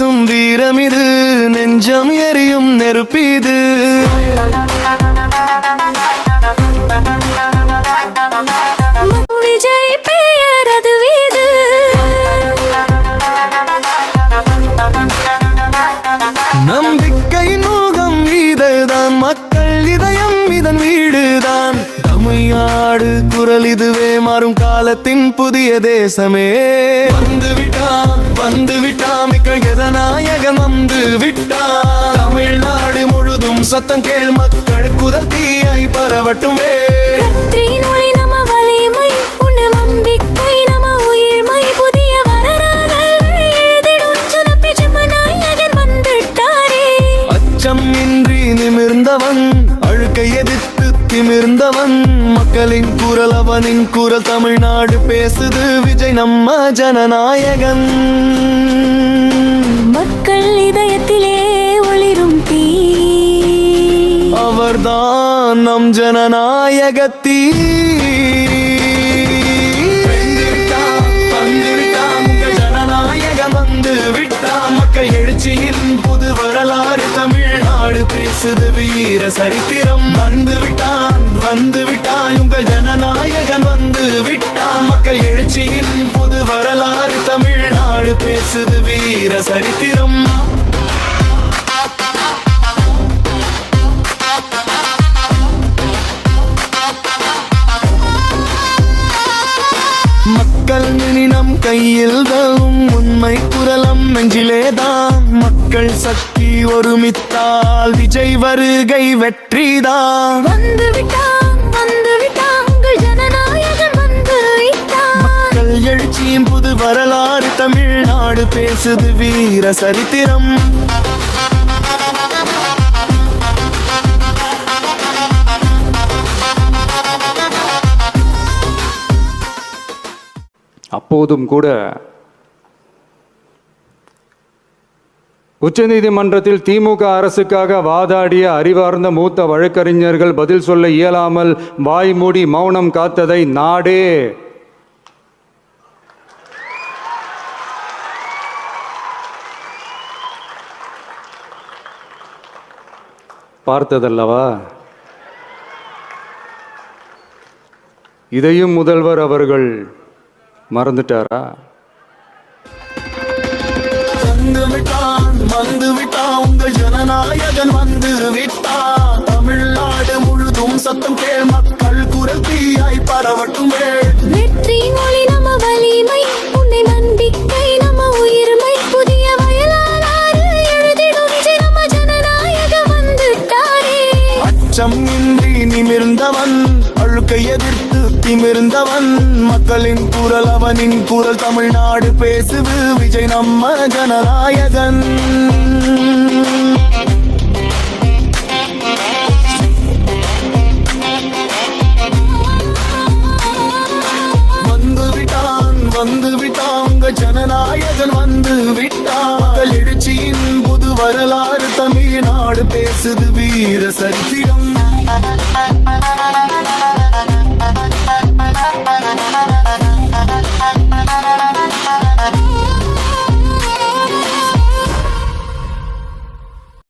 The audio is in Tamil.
பேசும் வீரமிது நெஞ்சம் எரியும் நெருப்பிது. விஜய் பெயர் அது வீது நம்பிக்கை நோகம் இதுதான் மக்கள் இதயம் இதன் வீடுதான். தமிழ்நாடு குரல் இதுவே மாறும் காலத்தின் புதிய தேசமே. வந்து விட்டான் வந்து விட்டான் வந்து தமிழ்நாடு முழுதும் சத்தம் கேள் மக்கள் குரல் தீயாய் பரவட்டுமே. வெற்றியின் ஒளி நம வலிமை உன்ன நம்பிக்கை நம உயிர்மை புதிய வரலாறுகள் எழுதிடும் சுனப்பி ஜெமநாயகன் வந்துட்டாரே. அச்சம் இன்றி நிமிர்ந்தவன் அழுக்கை எதிர்த்து திமிர்ந்தவன். மக்களின் குரல் அவனின் குரல் தமிழ்நாடு பேசுது விஜய் நம்ம ஜனநாயகன். மக்கள் இதயத்திலே ஒளிரும் தீ. அவர்தான் நம் ஜனநாயகத்தீ. ஜனநாயகம் வந்து மக்கள் எழுச்சியின் புது வரலாறு. தமிழ்நாடு பேசுது வீர சரித்திரம். வந்து விட்டான் வந்து விட்டான் உங்கள் ஜனநாயகன். வந்து விட்டான் மக்கள் எழுச்சியின் புது பேசுது வீர சரித்திரம். மக்கள் நம் கையில் தரும் உண்மை குரலம் நெஞ்சிலேதான். மக்கள் சக்தி ஒருமித்தால் விஜய் வருகை வெற்றிதான். வந்து எழுச்சியும் புது வரலாறு தமிழ்நாடு பேசுது வீர சரித்திரம். அப்போதும் கூட உச்சநீதிமன்றத்தில் திமுக அரசுக்காக வாதாடிய அறிவார்ந்த மூத்த வழக்கறிஞர்கள் பதில் சொல்ல இயலாமல் வாய்மூடி மௌனம் காத்ததை நாடே. பார்த்ததல்லவா? இதையும் முதல்வர் அவர்கள் மறந்துட்டாரா? வந்து விட்டான் உங்கள் ஜனநாயகன் வந்து விட்டான் தமிழ்நாடு முழுதும் சத்தம் கேள் மக்கள் குரல் தீயாய் பரவட்டும் வேள். எதிர்த்து திமிர்ந்தவன் மக்களின் குரல் அவனின் குரல் தமிழ்நாடு பேசுது. விஜய் நம்ம ஜனநாயகன். வந்து விட்டாங்க ஜனநாயகன் வந்து விட்டால் எழுச்சியின் புது வரலாறு தமிழ்நாடு பேசுது. வீர சரித்திரம்.